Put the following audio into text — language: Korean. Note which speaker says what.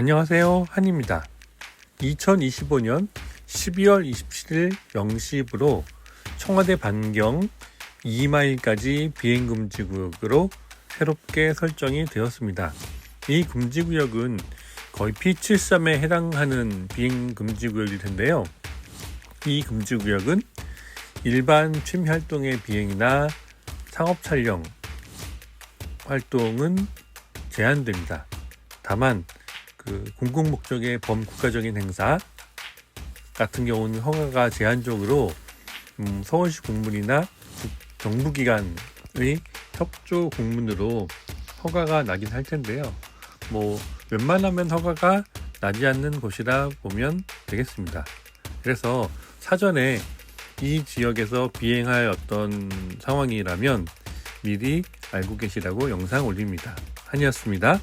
Speaker 1: 안녕하세요. 한입니다. 2025년 12월 27일 0시부로 청와대 반경 2마일까지 비행금지 구역으로 새롭게 설정이 되었습니다. 이 금지 구역은 거의 P73에 해당하는 비행금지 구역일 텐데요. 이 금지 구역은 일반 취미 활동의 비행이나 상업 촬영 활동은 제한됩니다. 다만 그 공공 목적의 범국가적인 행사 같은 경우는 허가가 제한적으로 음, 서울시 공문이나 국- 정부기관의 협조 공문으로 허가가 나긴 할 텐데요. 뭐 웬만하면 허가가 나지 않는 곳이라 보면 되겠습니다. 그래서 사전에 이 지역에서 비행할 어떤 상황이라면 미리 알고 계시라고 영상 올립니다. 한이었습니다.